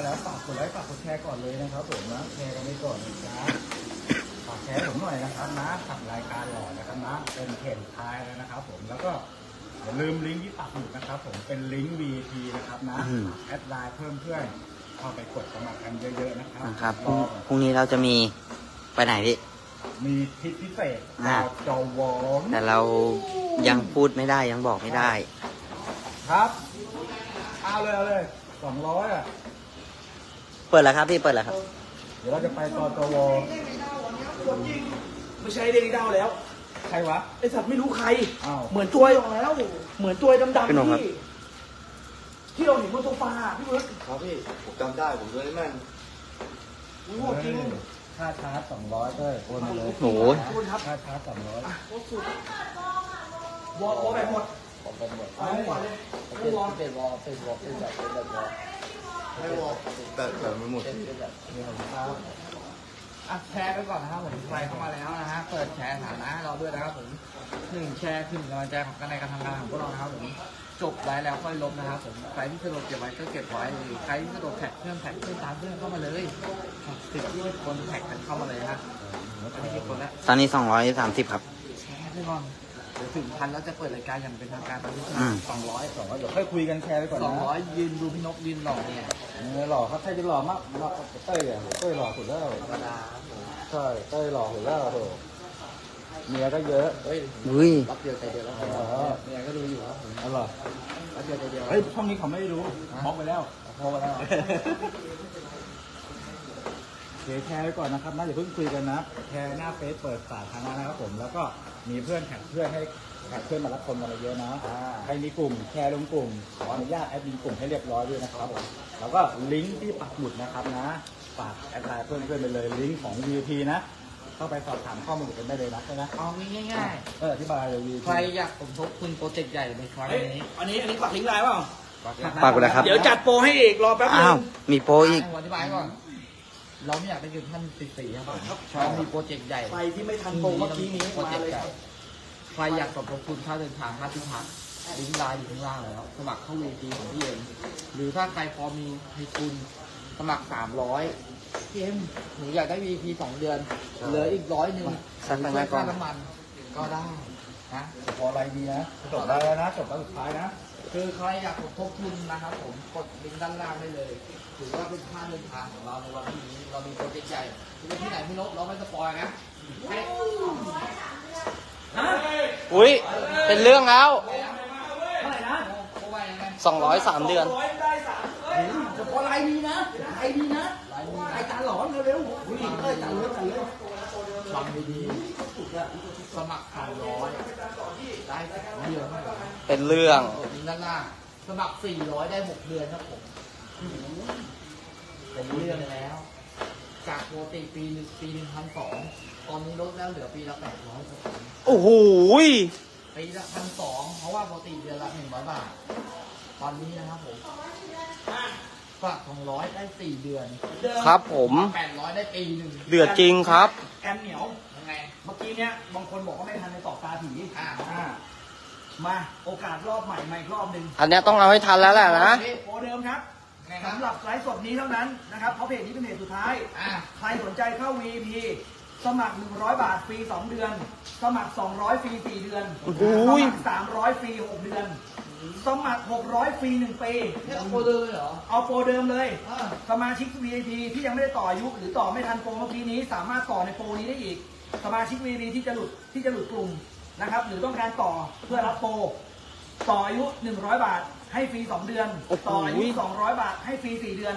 ดไลค์ฝากกดแชร์ก่อนเลยนะครับผมนะแชร์กันไปก่อนนะจ๊ะฝากแชร์ผมหน่อยนะครับนะกับรายการหล่อนะครับนะเป็นเพจท้ายแล้วนะครับ ผมแล้วก็อย่าลืมลิงก์ที่ปักหมุดนะครับ ผมเป็นลิงก์ VIP นะครับนะอืม แอดไลน์เพิ่มเพื่อนเข้าไปกดสมัครกันเยอะๆนะครับนะครับพรรุ่งอพรุ่งนี้เราจะมีไปไหนพี่ มีทริปพิเศษอ่า ดาวจอวองแต่เรายังพูดไม่ได้ยังบอกไม่ได้ ครับเอาเลยเอาเลยสองร้อยอะ เปิดแล้วครับพี่เปิดแล้วครับ เดี๋ยวเราจะไปตอจวไม่ใช่เด็กดาวแล้ว ใครวะ ไอสัตว์ไม่รู้ใคร อ้าว เหมือนตัวแล้ว เหมือนตัวดำพี่หนุ่มๆครับ ที่ที่เราเห็นบนโซฟาพี่เบิร์ดครับพี่ ผมจำได้ ผมตัวนี้แม่นอุ้ยโหดจริงค่าชาร์จสองร้อยก็โอนมาเลยโอ้โหขอบคุณครับค่าชาร์จสองร้อยโคตรสุดวอลวอลแบบหมดผมเป็นหมดเอาให้ก่อนเลยไม่วอลเป็นวอลเป็นวอลเป็นแบบเป็นแบบวอล ไม่วอลแต่แบบมันหมดเป็นแบบมีของข้าวอะแชร์ไปก่อนนะครับผมใครเข้ามาแล้วนะฮะ เปิดแชร์ฐานะให้เราด้วยนะครับผมหนึ่งแชร์ขึ้นกำลังใจของกันในการทำงานของพวกเรานะครับผมจบไลฟ์แล้วค่อยลบนะครับผมใครที่สะดวกเก็บไว้ก็เก็บไว้หรือใครที่สะดวกแท็กเพื่อนแท็กเพื่อนตามเพื่อนเข้ามาเลยสิบยี่สิบคนแท็กกันเข้ามาเลยฮะอันนี้กี่คนแล้วตอนนี้230ครับแชร์ไปก่อนเดี๋ยวถึงพันแล้วจะเปิดรายการอย่างเป็นทางการตอนนี้อืม สองร้อยสองร้อยเดี๋ยวค่อยคุยกันแชร์ไปก่อนสนะองร้อยยืนดูพี่นกยืนหล่อเนี่ยเออหล่อครับใครจะหล่อมากหล่อเต้ยอะเต้ยหล่อสุดแล้วธรรมดาครับผมใช่เต้ยหล่อสุดแล้วโถเมียก็เยอะเฮ้ยอุ้ยรับเดียวใจเดียวแล้วอ๋อเนี่ยก็ดูอยู่ครับผมอ๋อเหรอรับเดียวใจเดียวเฮ้ยช่องนี้เขาไม่รู้บล็อกไปแล้วพอไปแล้ว เดี๋ยวแชร์ไว้ก่อนนะครับนะอย่าเพิ่งคุยกันนะแชร์หน้าเฟซเปิดสาธารณะนะครับผม แล้วก็มีเพื่อนแท็กเพื่อนให้แท็กเพื่อนมารับชมกันเยอะๆนะใครมีกลุ่มแชร์ลงกลุ่มขออนุญาตแอดมินกลุ่มให้เรียบร้อยด้วยนะครับผมแล้วก็ลิงก์ที่ปักหมุดนะครับนะฝากแอดไลน์เพื่อนๆไปเลยลิงก์ของ VIP นะเข้าไปสอบถามข้อมูลกันได้เลยนะใช่ไหมเอาง่ายเอออธิบายเลย VIP ๆ ใครอยากสมทบทุนโปรเจกต์ใหญ่ในครั้งเฮ้ยนี้อันนี้อันนี้ปักลิงก์ไลน์เปล่า ฝากกดเลยครับ เดี๋ยวจัดโปรให้อีกรอแป๊บนึอ้าว งมีโปรอีกให้ผมอธิบายก่อน เราไม่อยากได้ยืนท่านติดสีครับผมเรามีโปรเจกต์ใหญ่ใครที่ไม่ทันโปรเมื่อกี้นี้โปรมาเจกเลต์ยใหคญ่รับใครอยากสมทบทุนค่าเดินทางค่าที่พักลิงก์ไลน์อยู่ข้างล่างแล้ว สมัครเข้า VP ของพี่เอ็มหรือถ้าใครพอมีให้ทุนสมัคร300พี่เอ็มหนูอยากได้ VP สองเดือน เหลืออีกร้อยหนึ่งสักหนูตั้งแต่ช่วยก่อนค่าน้ำมัน ก็ได้นะพออะไรดีนะจบได้แล้วนะจบแล้วสุดท้ายนะ คือใครอยากสมทบทุนนะครับผมกดลิงก์ด้านล่างได้เลย ถือว่าเป็นค่าเดินทางของเราในวันนี้เรามีโปรเจกต์ใหญ่จะเป็นที่ไหนพี่นกเราไม่สปอยนะให้อุ้ยเป็นเรื่องแล้วเท่าไหร่นะโอ้ยยังไง203เดือนร้อยได้สามเฉพาะไลน์นี้นะไลน์นี้นะไลน์จานหลอนเร็วๆอุ้ยเอ้ยจัดเลยจัดเลยฟังดีๆสมัครสามร้อยได้สามเดือนเท่าไหร่นะเป็นเรื่องกดลิงก์ด้านล่างสมัครสี่ร้อยได้หกเดือนครับผม เป็นเรื่องแล้ว จากปกติปีหนึ่งปีหนึ่งพันสองตอนนี้ลดแล้วเหลือปีละแปดร้อยครับผมโอ้โหยปีละพันสองเพราะว่าปกติเดือนละหนึ่งร้อยบาท ตอนนี้นะครับผมฝากสองร้อยได้สี่เดือนครับผม แปดร้อยได้ปีหนึ่งเดือดจริงครับ แอนเหนียวยังไง เมื่อกี้เนี้ยบางคนบอกว่าไม่ทันในตอกตาผีอ่าอ่ามาโอกาสรอบใหม่มาอีกรอบหนึ่งอันเนี้ยต้องเอาให้ทันแล้วแหละนะโปรเดิมครับ ไงครับสำหรับไลฟ์สดนี้เท่านั้นนะครับเพราะเพจนี้เป็นเพจสุดท้าย อ่าใครสนใจเข้า VIP สมัคร 100 บาทฟรี 2 เดือน สมัคร 200 ฟรี 4 เดือน โอ้โห สมัคร 300 ฟรี 6 เดือน สมัคร 600 ฟรี 1 ปีนี่เอาโปรเดิมเลยเหรอเอาโปรเดิมเลย อ่าสมาชิก VIP ที่ยังไม่ได้ต่ออายุ หรือต่อไม่ทันโปรเมื่อกี้นี้ สามารถต่อในโปรนี้ได้อีก สมาชิก VIP ที่จะหลุดที่จะหลุดกลุ่มนะครับ หรือต้องการต่อเพื่อรับโปรต่ออายุ 100 บาท ให้ฟรี2เดือน โอ้โหต่ออายุ200บาท ให้ฟรี4เดือน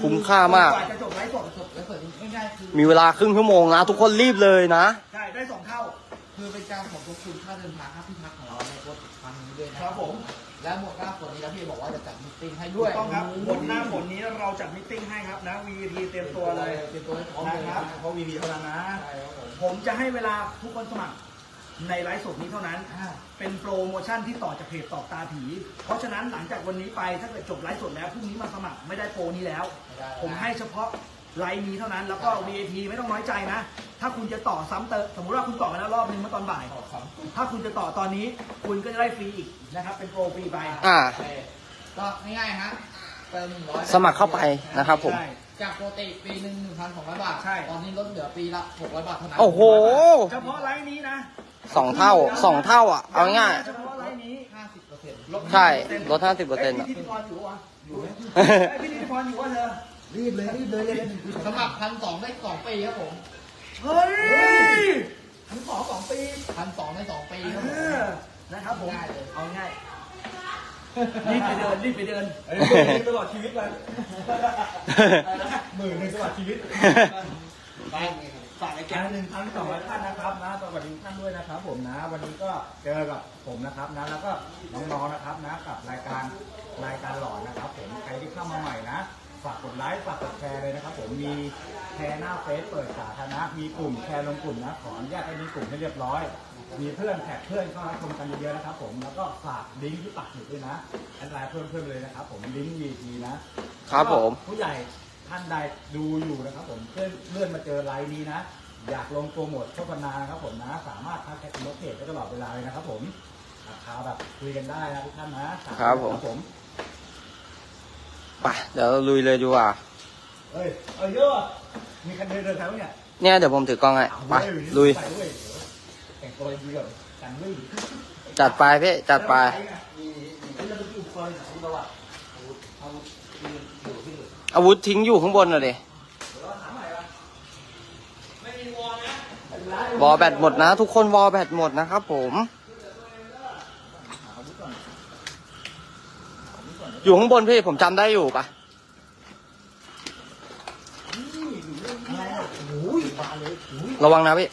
คุ้มค่ามาก กว่าจะจบไลฟ์สดจบแล้วเปิดง่ายๆคือมีเวลาครึ่งชั่วโมงนะ ทุกคนรีบเลยนะ ใช่ได้สองเท่า คือเป็นการขอบคุณค่าเดินทางค่าที่พักของเราในโปรเจกต์ครั้งนี้ด้วยนะครับผม และหมดหน้าฝนนี้แล้วพี่บอกว่าจะจัดมิตติ้งให้ถูด้วยกต้องครับบนหน้าฝนนี้เราจัดมิทติ้งให้ครับนะ VIP เตรียมตัวเลย เตรียมตัวให้พร้อมเลยนะนะคครัรับบเพราะ VIP เท่านั้นนะ ใช่ครับผมผมจะให้เวลาทุกคนสมัคร ในไลฟ์สดนี้เท่านั้นอ่าเป็นโปรโมชั่นที่ต่อจากเพจตอกตาผี เพราะฉะนั้นหลังจากวันนี้ไปถ้าเกิดจบไลฟ์สดแล้วพรุ่งนี้มาสมัครไม่ได้โปรนี้แล้ว ผมให้เฉพาะไลน์นี้เท่านั้นแล้วก็ VIP ไม่ต้องน้อยใจนะ ถ้าคุณจะต่อซ้ำเติมสมมติว่าคุณต่อไปแล้วรอบนึงเมื่อตอนบ่ายขอบคุณถ้าคุณจะต่อตอนนี้คุณก็จะได้ฟรีอีกนะครับ เป็นโปรฟรีไปอ่าโอเคก็ง่ายๆฮะเติมหนึ่งร้อยสมัครเข้าไปนะครับผม ใช่จากปกติปีหนึ่งหนึ่งพันสองร้อยบาท ใช่ ตอนนี้ลดเหลือปีละหกร้อยบาทเท่านั้นโอ้โห เฉพาะไลน์นี้นะ สองเท่าสองเท่าอะ เอาง่ายเฉพาะไลน์นี้ห้าสิบเปอร์เซ็นต์ใช่ลดห้าสิบเปอร์เซ็นต์ยอะ พิธีกรอยู่วะอยู่ไหมไอ้พิธีกรอยู่วะเธอรีบเลยรีบเลยเลยสมัครพันสองได้สองปีครับผมเฮ้ยทั้งสองสองปีพันสองได้สองปีครับผมเออนะครับผมง่ายเลยเอาง่ายรีบไปเดินรีบไปเดินเอ้ยหมื่นหนึ่งตลอดชีวิตเลยหมื่นหนึ่งตลอดชีวิต ฝากไอ้แกการหนึ่งพันสองร้อยท่านนะครับนะสวัสดีทุกท่านด้วยนะครับผมนะ วันนี้ก็เจอกับผมนะครับนะแล้วก็น้องๆนะครับนะกับรายการรายการหลอนนะครับ ผมใครที่เข้ามาใหม่นะฝากกดไลค์ฝากกดแชร์เลยนะครับ ผมมีแชร์หน้าเฟซเปิดสาธารณะมีกลุ่มแชร์ลงกลุ่มนะขออนุญาตให้มีกลุ่มให้เรียบร้อย มีเพื่อนแท็กเพื่อนเข้ามาชมกันเยอะๆนะครับ ผมแล้วก็ฝากลิงก์ที่ปักหมุดด้วยนะแอดไลน์เพิ่มเพิ่มเลยนะครับ ผมลิงก์ VP นะครับผม ผู้ใหญ่ ท่านใดดูอยู่นะครับผมเลื่อนเลื่อนมาเจอไลน์นี้นะ อยากลงโปรโมทโฆษณานะครับผมนะ สามารถทักแชทอินบ็อกซ์เพจได้ตลอดเวลาเลยนะครับผมราคาแบบคุยกันได้นะทุกท่านนะครับผมผมไปเดี๋ยวเราลุยเลยดีกว่า เอ้ยเอ้ยเยอะมีคันเดินเดินทางไหมเนี่ยเนี่ยเดี๋ยวผมถือกล้องให้ไปเฮ้ลุย ใส่เว้ยแต่งตัวดีกับกันลื่นจัดไปพี่จัดไปอาวุธ อาวุธทิ้งอยู่ข้างบนน่ะดิวอลแบตหมดนะ ทุกคนวอลแบตหมดนะครับผม อยู่ข้างบนพี่ผมจำได้อยู่ปะระวังนะพี่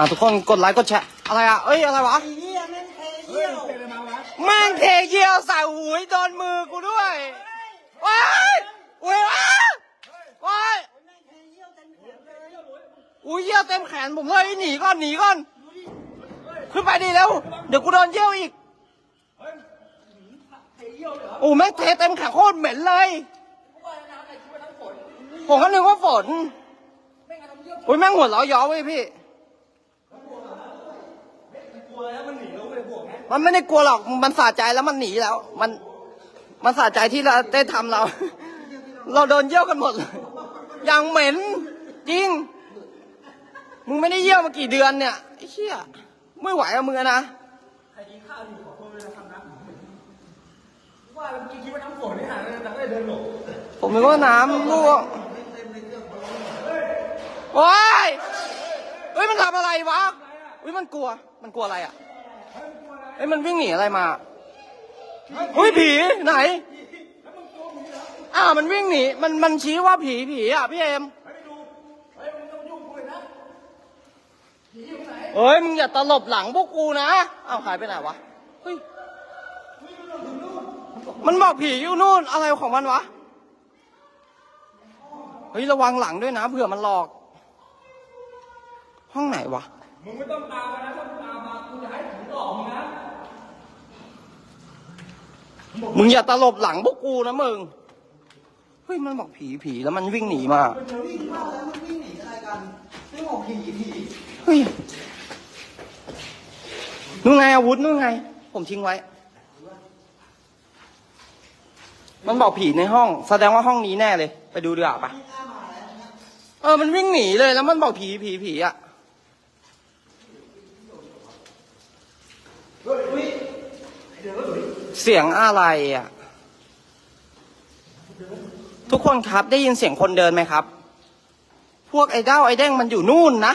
อะทุกคนกดไลค์กดแชร์อะไรอะเอ้ยอะไรวะเฮ้ยอะไรวะแม่งเทเยี่ยวใส่หูยโดนมือกูด้วยว้ายอุ้ยว้ายว้ายอุ้ยเยี่ยวเต็มแขนผมเลยหนีก่อนหนีก่อน ขึ้นไปดีแล้ว เดี๋ยวกูโดนเยี่ยวอีกโอ้แม่งเทเต็มแขนโคตรเหม็นเลยผมก็นึกว่าฝนอุ้ยแม่งหัวเราะย้อเว้ยพี่ มันไม่ได้กลัวหรอก มันสะใจแล้วมันหนีแล้ว มัน มันสะใจที่เราได้ทำเรา เราโดนเยี่ยวกันหมดเลยอย่างเหม็น จริง มึงไม่ได้เยี่ยวมากี่เดือนเนี่ยไอ้เชี่ยไม่ไหวกับมึงอะนะ ใครกินข้าวอยู่ขอโทษด้วยนะครับนะว่าเมื่อกี้คิดว่าน้ำฝนนี่หาแล้วแต่ก็เลยเดินหลบผมนึกว่าน้ำรั่วโอ้ยเฮ้ย มันทำอะไรวะเฮ้ย มันกลัว มันกลัวอะไรอะเฮ้ยมันวิ่งหนีอะไรมาเฮ้ยผีไหนอ้าวมันวิ่งหนีมันมันชี้ว่าผีผีอะพี่เอ็มเฮ้ยมึงอย่าตลบหลังพวกกูนะอ้าวหายไปไหนวะเฮ้ยมันบอกผีอยู่นู่นอะไรของมันวะเฮ้ยระวังหลังด้วยนะเผื่อมันหลอก ห้องไหนวะมึงไม่ต้องตามนะถ้ามึงตาม บอกมึงนะมึงอย่าตลบหลังพวกกูนะมึง เฮ้ยมันบอกผีผีแล้วมันวิ่งหนีมาเฮ้ยนู่นไงอาวุธนู่นไง ผมทิ้งไว้ มันบอกผีในห้อง แสดงว่าห้องนี้แน่เลย ไปดูดีกว่าปะเออ มันวิ่งหนีเลยแล้วมันบอกผีผีผีอะ เสียงอะไรอะ ทุกคนครับได้ยินเสียงคนเดินไหมครับ พวกไอ้เด้าไอ้เด้งมันอยู่นู่นนะ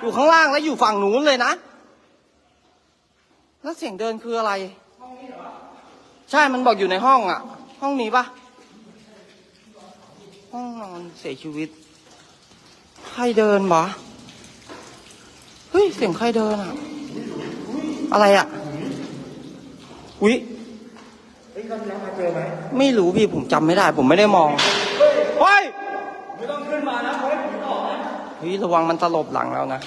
อยู่ข้างล่างและอยู่ฝั่งนู้นเลยนะ แล้วเสียงเดินคืออะไร ใช่ มันบอกอยู่ในห้องอะ ห้องนี้ปะห้องนอนเสียชีวิต ใครเดินวะ เฮ้ย เสียงใครเดินอะ อะไรอะ อุ๊ยเฮ้ยครั้งที่แล้วมาเจอไหมไม่รู้พี่ผมจำไม่ได้ ผมไม่ได้มองเฮ้ยไม่ต้องขึ้นมานะเฮ้ยผีหลอนะเฮ้ยระวังมันตลบหลังแล้วนะ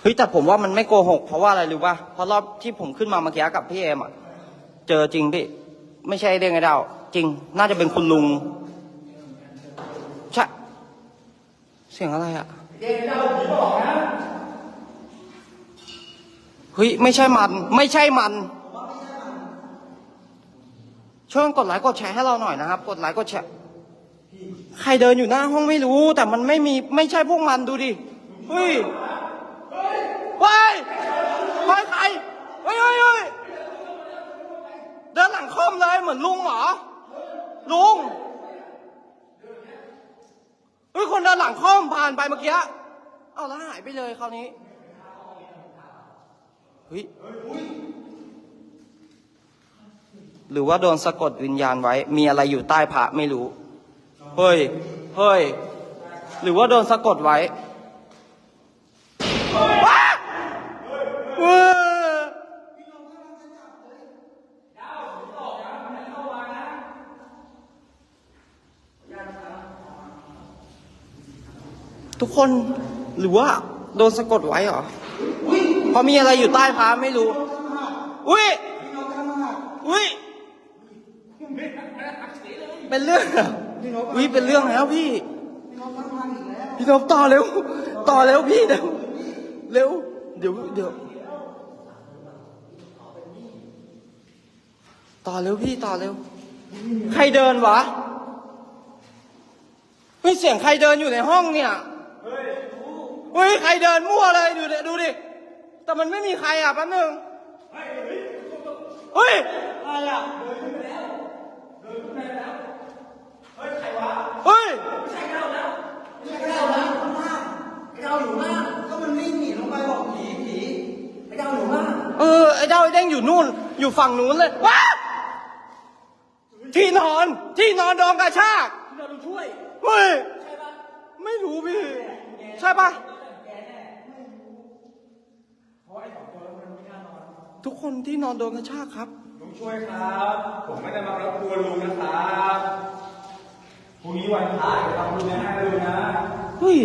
เฮ้ยแต่ผมว่ามันไม่โกหก เพราะว่าอะไรรู้ป่ะเพราะรอบที่ผมขึ้นมาเมื่อกี้กับพี่เอมอะเจอจริงพี่ ไม่ใช่เด้งไอ้ดาวจริง น่าจะเป็นคุณลุงใช่เสียงอะไรอะเฮ้ยไม่ใช่มัน ไม่ใช่มัน ช่วยกดไลค์กดแชร์ให้เราหน่อยนะครับ กดไลค์กดแชร์ใครเดินอยู่หน้าห้องไม่รู้ แต่มันไม่มีไม่ใช่พวกมันดูดิเฮ้ยเฮ้ยเฮ้ยใครเฮ้ยเฮ้ยเฮ้ยเดินหลังคอมเลยเหมือนลุงเหรอลุงเฮ้ยคนเดินหลังคอมผ่านไปเมื่อกี้เอาแล้วหายไปเลยคราวนี้ เฮ้ยหรือว่าโดนสะกดวิญญาณไว้ มีอะไรอยู่ใต้พระไม่รู้ เฮ้ย เฮ้ย หรือว่าโดนสะกดไว้ทุกคนหรือว่าโดนสะกดไว้เหรอ เพรามีอะไรอยู่ใต้พระไม่รู้ อุ้ย อุ้ย เป็นเรื่องออุ้ยเป็นเรื่องแล้วพี่ พี่นพต่อเร็ว ต่อเร็วพี่เร็ว เร็ว เดี๋ยวเดี๋ยว ต่อเร็วพี่ต่อเร็ว ใครเดินวะ เฮ้ยเสียงใครเดินอยู่ในห้องเนี่ย เฮ้ย ใครเดินมั่วเลยดูดิดูดิ แต่มันไม่มีใครอะแป๊บนึงเฮ้ยอะไรอะเฮ้ยเออไอ้เจ้าไอ้เด้งอยู่นู่น อยู่ฝั่งนู้นเลยว้าที่นอนที่นอนโดนกระชากที่นอนช่วยเฮ้ย ไม่รู้พี่ ใช่ปะ ทุกคนที่นอนโดนกระชากครับ ลุงช่วยครับ ผมไม่ได้มารบกวนลุงนะครับพรุ่งนี้วันพระจะทำบุญให้ลุงนะ เฮ้ย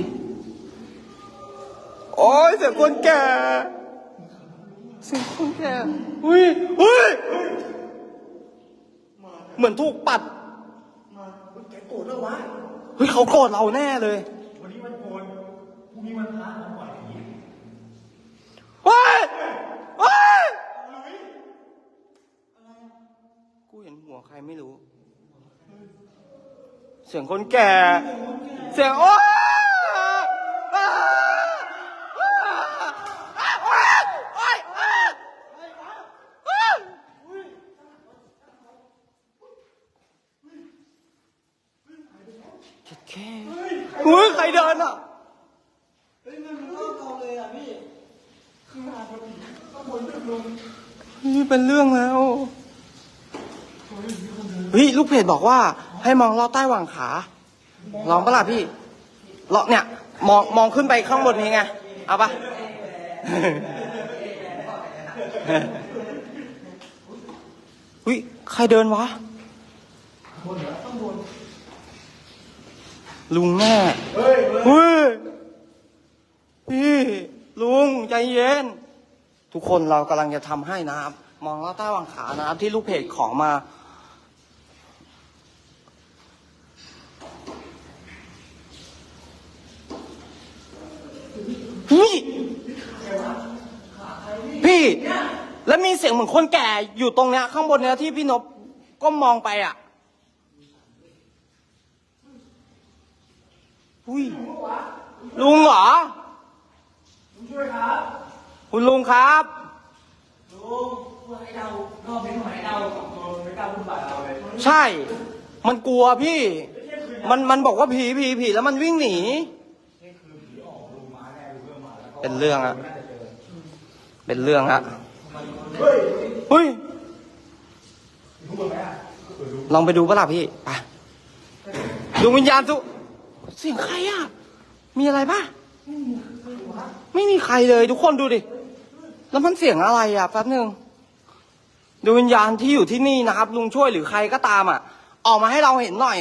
โอ้ยเสียงคนแก่ เสียงคนแก่เฮ้ยเฮ้ย เหมือนถูกปัดเฮ้ยเขาโกรธเราแน่เลย วันนี้วันโกนพรุ่งนี้วันพระผมปล่อยผีเฮ้ย เห็นหัวใครไม่รู้ เสียงคนแก่ เสียงโอ้ยอ้าอ้าอ้าโอ๊ยอ้าอ้าเจ็ดแค่เฮ้ยใครเดินอะนี่เป็นเรื่องแล้ว เฮ้ยลูกเพจบอกว่า ให้มองลอดใต้หว่างขา ลองปะล่ะพี่ลองเนี่ย มองมองขึ้นไปข้างบนนี้ไง เอาปะเฮ้ยใครเดินวะ ลุงแน่เฮ้ยพี่ลุงใจเย็น ทุกคนเรากำลังจะทำให้นะครับ มองล้วใต้หว่างขานะครับ ที่ลูกเพจขอมา พี่พี่ แล้วมีเสียงเหมือนคนแก่อยู่ตรงเนี้ยข้างบนเนี้ยที่พี่นบก้มองไปอะอุ้ยลุงเหรอคุณลุงครับใช่ มันกลัวพี่ มันมันบอกว่าผีผีผีแล้วมันวิ่งหนี เป็นเรื่องอะเป็นเรื่องอะเฮ้ยลองไปดูปะล่ะพี่ไปดวงวิญญาณสุเสียงใครอะมีอะไรปะไม่มีใครเลยทุกคนดูดิ แล้วมันเสียงอะไรอะแป๊บหนึ่งดวงวิญญาณที่อยู่ที่นี่นะครับ ลุงช่วยหรือใครก็ตามอะออกมาให้เราเห็นหน่อย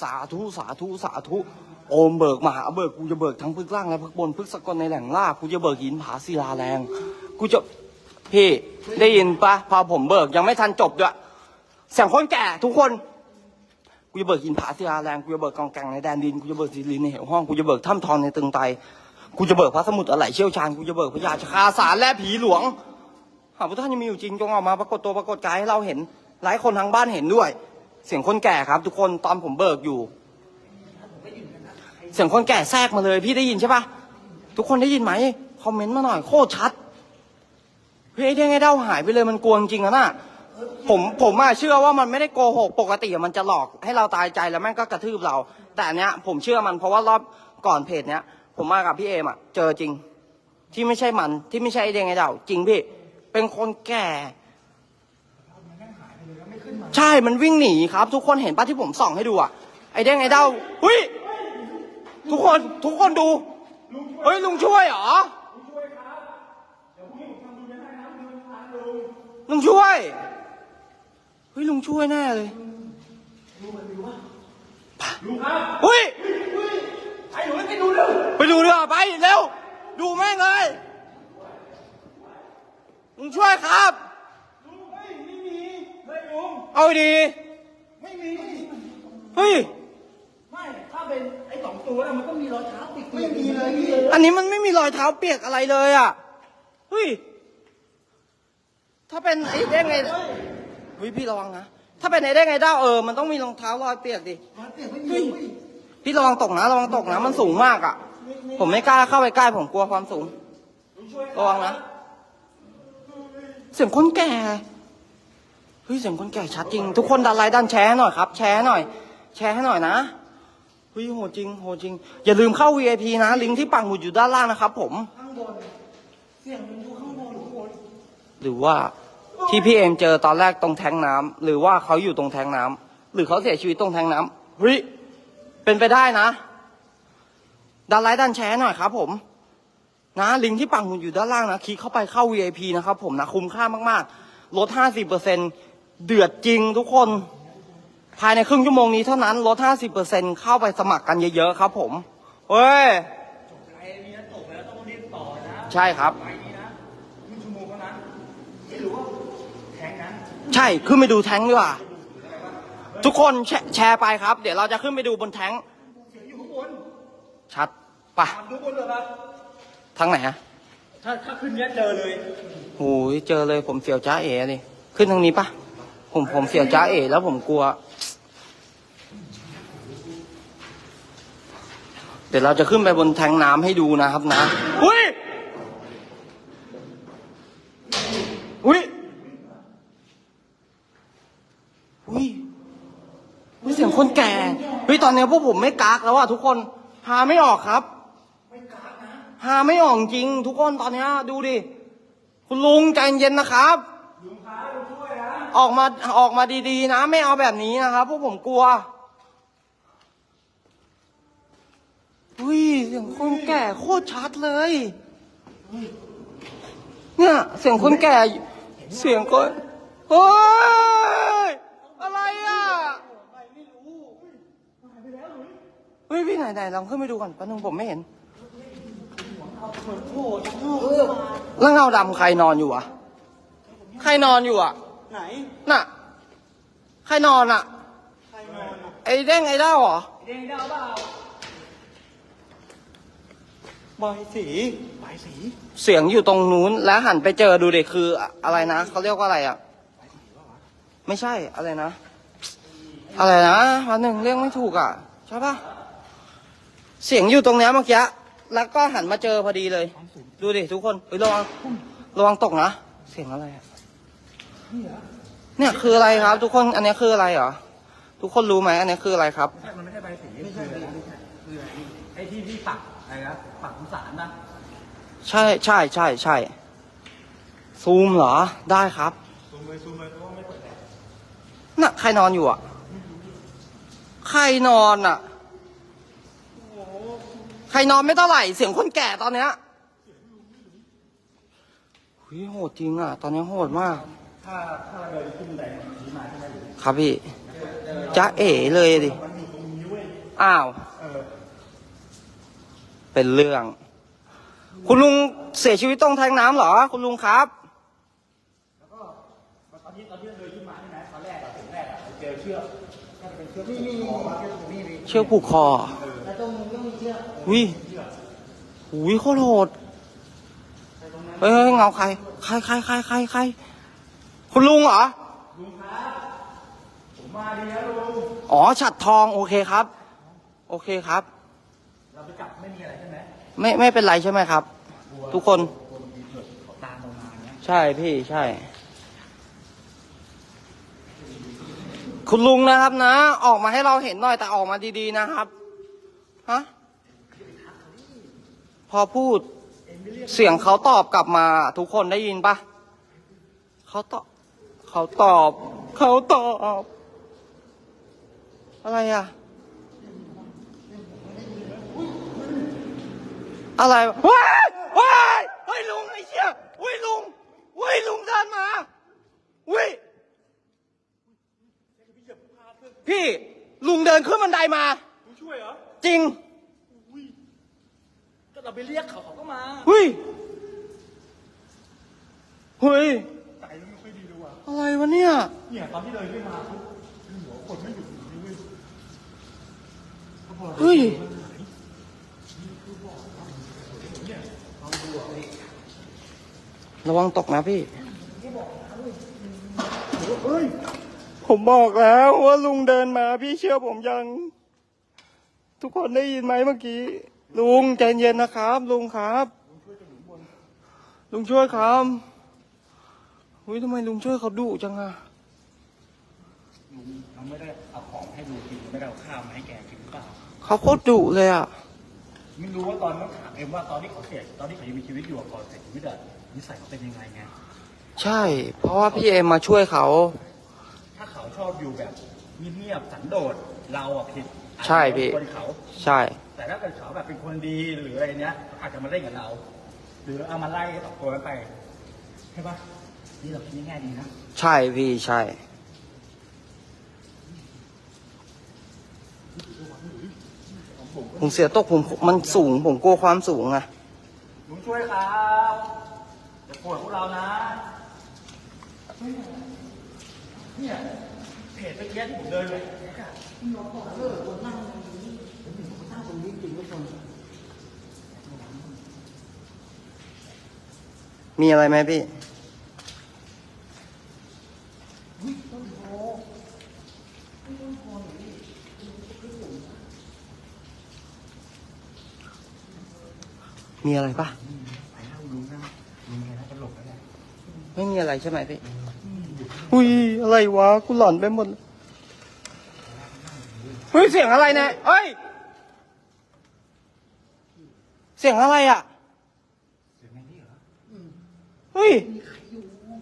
สาธุสาธุสาธุ โอมเบิกมหาเบิกกูจะเบิกทั้งพึกล่างและพึกบนพึกสกลในแหล่งล่ากูจะเบิกหินผาศิลาแรงกูจะพี่ได้ยินปะพอผมเบิกยังไม่ทันจบด้วยเสียงคนแก่ทุกคนกูจะเบิกหินผาศิลาแรงกูจะเบิกกองแกงในแดนดินกูจะเบิกศิลินในเหวห้องกูจะเบิกถ้ำทองในตึงไตกูจะเบิกพระสมุทรอะไหล่เชี่ยวชาญกูจะเบิกพญาชคาสารและผีหลวงหากพระท่านยังมีอยู่จริงจงออกมาปรากฏตัวปรากฏกายให้เราเห็น หลายคนทางบ้านเห็นด้วย เสียงคนแก่ครับ ทุกคนตอนผมเบิกอยู่ เสียงคนแก่แทรกมาเลย พี่ได้ยินใช่ปะทุกคนได้ยินไหมคอมเมนต์มาหน่อยโคตรชัดเฮ้ยไอ้เด้งไอ้เด้าหายไปเลยมันกลัวจริงๆนะน่ะผมผมอะเชื่อว่ามันไม่ได้โกหกปกติอะมันจะหลอกให้เราตายใจแล้วแม่งก็กระทืบเรา แต่อันเนี้ย ผมเชื่อมันเพราะว่ารอบก่อนเพจเนี้ย ผมมากับพี่เอมอะเจอจริง ที่ไม่ใช่มันที่ไม่ใช่ไอ้เด้งไอ้เด้าจริงพี่ เป็นคนแก่ ใช่มันวิ่งหนีครับ ทุกคนเห็นป่ะที่ผมส่องให้ดูอะไอ้เด้งไอ้เด้าหุ้ย ทุกคนทุกคนดูเฮ้ยลุงช่วยเหรอลุงช่วย เฮ้ยลุงช่วยแน่เลยเฮ้ยไปดูเรือไปเร็ว ดูแม่งเลยลุงช่วยครับเอาดี ไม่มี เฮ้ยไม่ถ้า เป็นไอ้สองตัวน่ะมันก็มีรอยเท้าติดไม่มีเลยพี่อันนี้มันไม่มีรอยเท้าเปียกอะไรเลยอะเฮ้ยถ้าเป็นไอ้ได้ไงเฮ้ยพี่ระวังนะถ้าเป็นไอ้ได้ไงด้าเออมันต้องมีรองเท้ารอยเปียกดิรอยเปียกไม่มีเฮ้ยเว้ยพี่ระวังตกนะระวังตกนะมันสูงมากอะ ผมไม่กล้าเข้าไปใกล้ผมกลัวความสูงระวังนะเสียงคนแก่เฮ้ยเสียงคนแก่ชัดจริง ทุกคนดันไลค์ดันแชร์ให้หน่อยครับ แชร์ให้หน่อย แชร์ให้หน่อยนะ เฮ้ยโหดจริงโหดจริง อย่าลืมเข้า VIP นะ ลิงก์ที่ปักหมุดอยู่ด้านล่างนะครับผม ข้างบน เสียงมันอยู่ข้างบนข้างบนหรือว่าที่พี่เอมเจอตอนแรกตรงแทงน้ำหรือว่าเขาอยู่ตรงแทงน้ำหรือเขาเสียชีวิตตรงแทงน้ำเฮ้ยเป็นไปได้นะดันไลค์ดันแชร์หน่อยครับ ผม นะลิงก์ที่ปักหมุดอยู่ด้านล่างนะคลิกเข้าไปเข้า VIP นะครับผมนะคุ้มค่ามากๆลด50%เดือดจริงทุกคน ภายในครึ่งชั่วโมงนี้เท่านั้นลด 50%เข้าไปสมัครกันเยอะๆครับผมเฮ้ยไอ้นี่นะตกแล้วต้องรีบต่อนะใช่ครับไปนี้นะครึ่งชั่วโมงเท่านั้นไม่รู้ว่าแทงนั้นใช่ขึ้นไปดูแท้งดีกว่า ทุกคนแชแชร์ไปครับ เดี๋ยวเราจะขึ้นไปดูบนแท้งเสียงอยู่ข้างบนชัดปะตามดูบนเลยครับทางไหนอะถ้าถ้าขึ้นเนี้ยเจอเลยโอ้ยเจอเลยผมเสียวจ้าเอ๋เลยขึ้นทางนี้ปะผมผมเสียวจ้าเอ๋แล้วผมกลัว ดี๋ยวเราจะขึ้นไปบนแทงน้ำให้ดูนะครับนะ อุ้ย อุ้ย อุ้ยอุ้ยเสียงคนแก่เฮ้ยตอนนี้พวกผมไม่กากแล้วอะทุกคนหาไม่ออกครับ หาไม่ออกจริง ทุกคนตอนเนี้ยดูดิ คุณลุงใจเย็นนะครับออกมาออกมาดีๆนะ ไม่เอาแบบนี้นะครับพวกผมกลัว อุ้ยเสียงคนแก่โคตรชัดเลย เนี่ย เสียงคนแก่ เสียงคนเฮ้ยอะไรอะเฮ้ยพี่ไหนไหนลองขึ้นไปดูก่อนแป๊บนึงผมไม่เห็นแล้วเงาดำใครนอนอยู่อะ ใครนอนอยู่อะ ไหน น่ะ ใครนอนอะ ใครนอนอะ ไอ้เด้งไอ้เด้าเหรอเด้งได้เปล่า บายสีใบสีเสียงอยู่ตรงนู้นแล้วหันไปเจอดูเด็กคืออะไรนะเขาเรียกว่าอะไรอะไม่ใช่อะไรนะ อะไรนะวันหนึ่งเรียกไม่ถูกอะใช่ปะเสียงอยู่ตรงเนี้ยเมื่อกี้แล้วก็หันมาเจอพอดีเลย ดูดิทุกคนเฮ้ยระวังระวังตกนะเสียงอะไรอะเนี่ยคืออะไรครับ ทุกคนอันนี้คืออะไรเหรอทุกคนรู้ไหมอันนี้คืออะไรครับมันไม่ใช่ใบสีไม่ใช่คือไอ้ที่พี่ปักอะไรนะปัก สารนะใช่ใช่ใช่ใช่ซูมเหรอได้ครับซูมเลยซูมเลยเพราะว่าไม่เปิดแดดน่ะใครนอนอยู่อะใครนอนอะใครนอนไม่เท่าไหร่เสียงคนแก่ตอนเนี้ยเฮ้ยโหดจริงอะ ตอนนี้โหดมาก ถ้าถ้าเราเดินขึ้นบันไดนี้มาใช่ไหมหรือครับพี่จ้าเอ๋เลยดิมันอยู่ตรงนี้เว้ยอ้าวเออ เป็นเรื่อง คุณลุงเสียชีวิตตรงแทงน้ำเหรอ คุณลุงครับ แล้วก็ตอนนี้ตอนที่เดินขึ้นมาใช่ไหมตอนแรกอะถึงแรกอะเจอเชือกน่าจะเป็นเชือกนี่นี่นี่นี่เชือกผูกคอแต่ตรงมึงก็มีเชือกวิวิโคตรโหดเฮ้ยเฮ้ยเงาใครใครใครใครใครใครคุณลุงเหรอผมมาดีแล้วลุงอ๋อฉัดทองโอเคครับ โอเคครับ เราไปจับไม่มีอะ ไม่ไม่เป็นไรใช่ไหมครับ ทุกคน ใช่พี่ใช่ คุณลุงนะครับนะ ออกมาให้เราเห็นหน่อยแต่ออกมาดีๆนะครับฮะพอพูด เสียงเขาตอบกลับมา ทุกคนได้ยินปะเขาตอบเขาตอบ เขาตอบ อะไรอะ อะไรวะว้ายว้ายเฮ้ยลุงไอ้เชี่ยเฮ้ยลุงเฮ้ยลุงเดินมาเฮ้ยพี่ลุงเดินขึ้นบันไดมาลุงช่วยเหรอ จริงก็เราไปเรียกเขาเขาก็มาเฮ้ยเฮ้ยใจลุงไม่ค่อยดีเลยว่ะอะไรวะเนี่ย เนี่ยตอนที่เดินขึ้นมาปุ๊บหัวคนไม่หยุดอยู่นี่เว้ยเขาบอกเฮ้ย ระวังตกนะพี่ ผมบอกแล้วว่าลุงเดินมาพี่เชื่อผมยัง ทุกคนได้ยินไหมเมื่อกี้ ลุงใจเย็นนะครับ ลุงครับ ลุงช่วยครับเฮ้ยทำไมลุงช่วยเขาดุจังอะลุงเราไม่ได้เอาของให้ลุงกินไม่ได้เอาข้าวมาให้แกกินหรือเปล่าเขาโคตรดุเลยอะ ไม่รู้ว่าตอนนั้นถามเอ็มว่าตอนที่เขาเสียตอนที่เขายังมีชีวิตอยู่อะก่อนเสียชีวิตอะนิสัยเขาเป็นยังไงไง ใช่ เพราะว่าพี่เอมมาช่วยเขา ถ้าเขาชอบอยู่แบบเงียบๆสันโดษเราอะผิดใช่พี่ คนเขา ใช่ แต่ถ้าเกิดเขาแบบเป็นคนดีหรืออะไรเนี้ย อาจจะมาเล่นกับเรา หรือเอามาไล่ตอกตัวกันไปใช่ปะนี่เราคิดง่ายๆดีนะ ใช่พี่ใช่ ผมเสียตกผมมันสูง ผมกลัวความสูงอะลุงช่วยครับอย่าปวดพวกเรานะ เนี่ยเพจเมื่อกี้นผมเดินไปน้องบอกเลิกตันั่งตรงนี้ผมนั่งตรงนี้จริงทุกคนมีอะไรไหมพี่ แล้วแหละไม่มีอะไรใช่ไหมพี่ อุ้ยอะไรวะ กูหลอนไปหมดเลยเฮ้ยเสียงอะไรเนี่ยเฮ้ย เสียงอะไรอะเสียงไงนี่เหรอเฮ้ย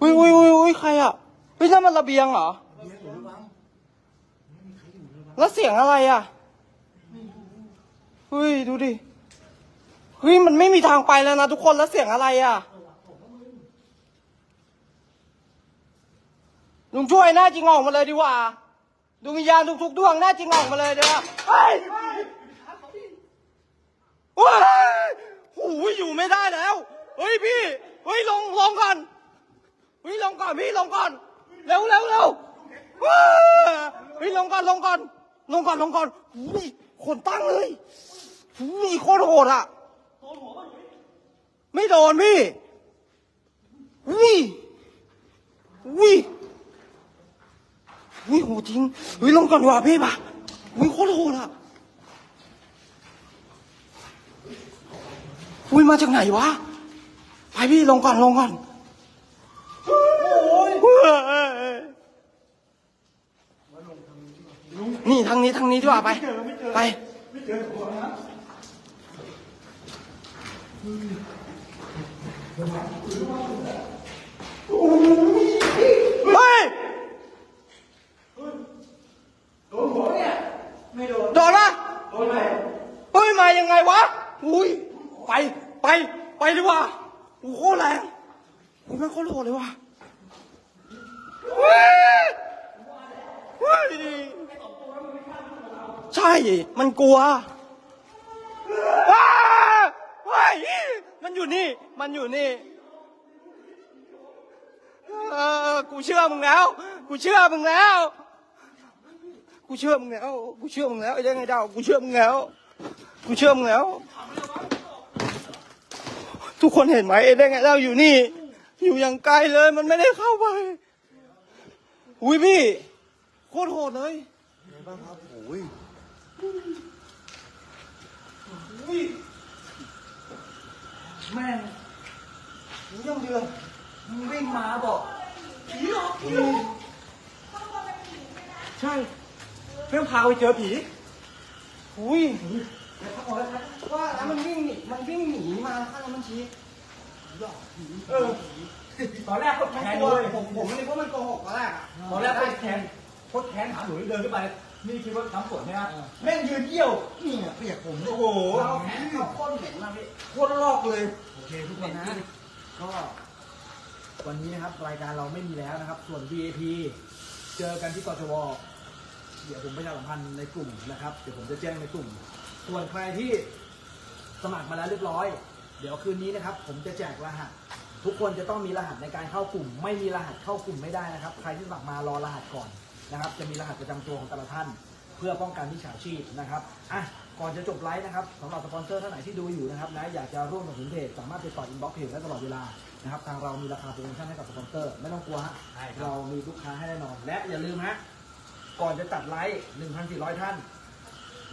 อุ้ยอุ้ยอุ้ยอุ้ยใครอะเฮ้ยนั่นมันระเบียงเหรอเรียกอยู่หรือเปล่าแล้วเสียงอะไรอะเฮ้ยดูดิ เฮ้ยมันไม่มีทางไปแล้วนะทุกคนแล้วเสียงอะไรอะ ลุงช่วยหน้าจริงออกมาเลยดีกว่าดวงวิญญาณทุกๆดวงหน้าจริงออกมาเลยดีกว่าเฮ้ยเฮ้ยโอ้ยอยู่ไม่ได้แล้ว เฮ้ยพี่ เฮ้ยลงลงก่อนเฮ้ยลงก่อนพี่ลงก่อน เร็วเร็วเร็วเฮ้ยลงก่อนลงก่อนลงก่อนลงก่อนอุ้ยคนตั้งเลยอุ้ยโคตรโหดอะ ไม่โดนพี่อุ้ยอุ้ยอุ้ยโหจริงอุ้ยลงก่อนว่าพี่ปะอุ้ยโคตรโหดอะอุ้ยมาจากไหนวะ ไปพี่ลงก่อนลงก่อนนี่ทางนี้ทางนี้ดีกว่าไป ไป เฮ้ยโดนหัวเนี่ย ไม่โดน โดนปะโดนไหมเฮ้ย มายังไงวะ อุ้ย ไป ไป ไปดีกว่าโอ้โหโคตรแรงโอ้ยมันโคตรโหดเลยว่ะเฮ้ยเฮ้ยใช่ มันกลัวอ้า มันอยู่นี่ มันอยู่นี่ เออ กูเชื่อมึงแล้ว กูเชื่อมึงแล้ว กูเชื่อมึงแล้ว กูเชื่อมึงแล้วไอ้ยังไงดาวกูเชื่อมึงแล้ว กูเชื่อมึงแล้ว ทุกคนเห็นไหมไอ้ได้ไงเราอยู่นี่ อยู่อย่างไกลเลย มันไม่ได้เข้าไป อุ้ยพี่ โคตรโหดเลยบ้างครับโอ้ยอุ้ย แม่งหนูยังเดือนมึงวิ่งมาบอกผีหรอผีใช่เพื่อนพาไปเจอผีอุ้ยว่าแล้วมันวิ่งหนีมันวิ่งหนีมาข้างแล้วมันชี้เออตอนแรกก็มันแค้นกลัวด้วยผมผมไม่รู้ว่ามันโกหกตอนแรกอะตอนแรกก็แค้นโคตรแค้นหาหนูเดินขึ้นไป นี่คิดว่าน้ำฝนเนี่ยนะแม่งยืนเยี่ยวนี่อะเปียกผมโอ้โหเราแขนเขาโคตรเหม็นมากพี่โคตรลอกเลย โอเคทุกคนนะก็วันนี้นะครับรายการเราไม่มีแล้วนะครับ ส่วน VIP เจอกันที่กจวเดี๋ยวผมประชาสัมพันธ์ในกลุ่มนะครับ เดี๋ยวผมจะแจ้งในกลุ่ม ส่วนใครที่สมัครมาแล้วเรียบร้อย เดี๋ยวคืนนี้นะครับ ผมจะแจกรหัส ทุกคนจะต้องมีรหัสในการเข้ากลุ่ม ไม่มีรหัสเข้ากลุ่มไม่ได้นะครับ ใครที่สมัครมารอรหัสก่อน นะครับ จะมีรหัสประจำตัวของแต่ละท่าน เพื่อป้องกันมิจฉาชีพนะครับอะก่อนจะจบไลฟ์นะครับสำหรับสปอนเซอร์ท่านไหนที่ดูอยู่นะครับนะอยากจะร่วมสนับสนุนเพจสามารถติดต่ออินบ็อกซ์เพจได้ตลอดเวลานะครับทางเรามีราคาโปรโมชั่นให้กับสปอนเซอร์ไม่ต้องกลัวฮะใช่ครับ เรามีลูกค้าให้แน่นอน และอย่าลืมฮะก่อนจะตัดไลฟ์1,400 ท่าน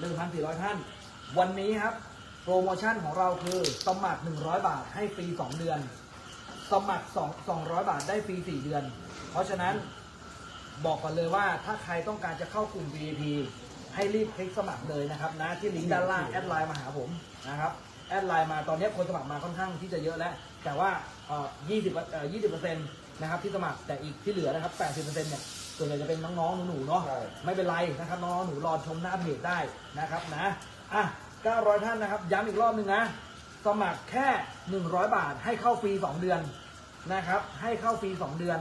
1,400 ท่าน วันนี้ครับ โปรโมชั่นของเราคือสมัคร 100 บาทให้ฟรี 2 เดือน สมัคร 2 200 บาทได้ฟรี 4 เดือน เพราะฉะนั้น บอกก่อนเลยว่าถ้าใครต้องการจะเข้ากลุ่ม VIP ให้รีบคลิกสมัครเลยนะครับนะที่ลิงก์ด้านล่างแอดไลน์มาหาผมนะครับแอดไลน์มาตอนนี้คนสมัครมาค่อนข้างที่จะเยอะแล้ว แต่ว่าเอ่อ20เอ่อ20เปอร์เซ็นต์นะครับที่สมัครแต่อีกที่เหลือนะครับ80เปอร์เซ็นต์เนี่ยส่วนใหญ่จะเป็นน้องๆหนูๆเนาะใช่ ไม่เป็นไรนะครับน้องๆหนูรอชมหน้าเพจได้นะครับนะอะ900 ท่านนะครับ ย้ำอีกรอบหนึ่งนะ สมัครแค่ 100 บาทให้เข้าฟรี 2 เดือนนะครับ ให้เข้าฟรี 2 เดือน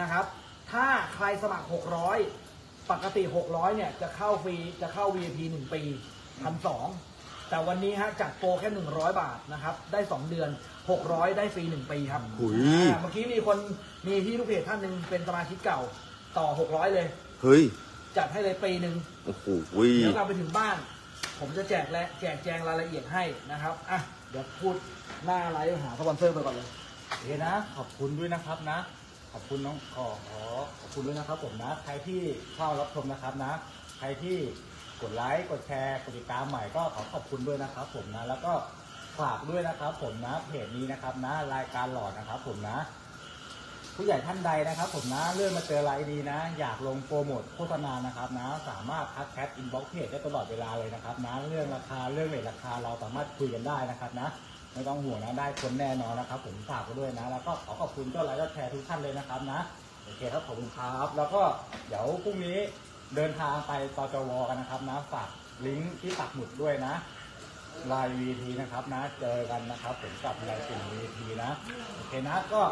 นะครับ ถ้าใครสมัคร 600 ปกติ 600 เนี่ย จะเข้าฟรี จะเข้า VIP 1 ปีพันสองแต่วันนี้ฮะจัดโปรแค่ 100 บาทนะครับ ได้ 2 เดือน 600 ได้ฟรี 1 ปีครับหุย อ่าเมื่อกี้มีคนมีที่ลูกเพจท่านหนึ่งเป็นสมาชิกเก่าต่อ 600 เลย เฮ้ย จัดให้เลยปีหนึ่ง โอ้โหเดี๋ยวกลับไปถึงบ้าน ผมจะแจกและแจกแจงรายละเอียดให้นะครับ อะ เดี๋ยวพูดหน้าไลฟ์หาสปอนเซอร์ไปก่อนเลยโอเคนะ ขอบคุณด้วยนะครับนะ ขอบคุณน้องขอขอขอบคุณด้วยนะครับผมนะ ใครที่เข้ารับชมนะครับนะ ใครที่กดไลค์กดแชร์กดติดตามใหม่ก็ขอขอบคุณด้วยนะครับ ผมนะ แล้วก็ฝากด้วยนะครับผมนะเพจนี้นะครับนะ รายการหลอดนะครับ ผมนะ ผู้ใหญ่ท่านใดนะครับ ผมนะเลื่อนมาเจอไลน์ดีนะ อยากลงโปรโมทโฆษณานะครับนะ สามารถทักแชทอินบ็อกเพจได้ตลอดเวลาเลยนะครับนะเรื่องราคาเรื่องเรทราคาเราสามารถคุยกันได้นะครับนะ ไม่ต้องห่วงนะได้คนแน่นอนนะครับ ผมฝากไว้ด้วยนะ แล้วก็ขอขอบคุณเจ้าไลค์แชร์ทุกท่านเลยนะครับนะโอเคครับขอบคุณครับ แล้วก็เดี๋ยวพรุ่งนี้เดินทางไปตจวกันนะครับนะฝากลิงก์ที่ปักหมุดด้วยนะไลน์วีทีนะครับนะเจอกันนะครับผมกับไลน์กลุ่มวีทีนะโอเคนะก็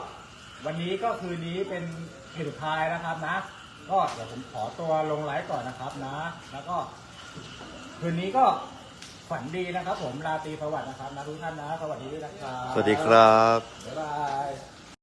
วันนี้ก็คืนนี้เป็นเพจสุดท้ายนะครับนะ ก็เดี๋ยวผมขอตัวลงไลฟ์ก่อนนะครับนะ แล้วก็คืนนี้ก็ ฝันดีนะครับ ผมราตรีสวัสดิ์นะครับนะทุกท่านนะสวัสดีด้วยนะครับสวัสดีครับบ๊ายบาย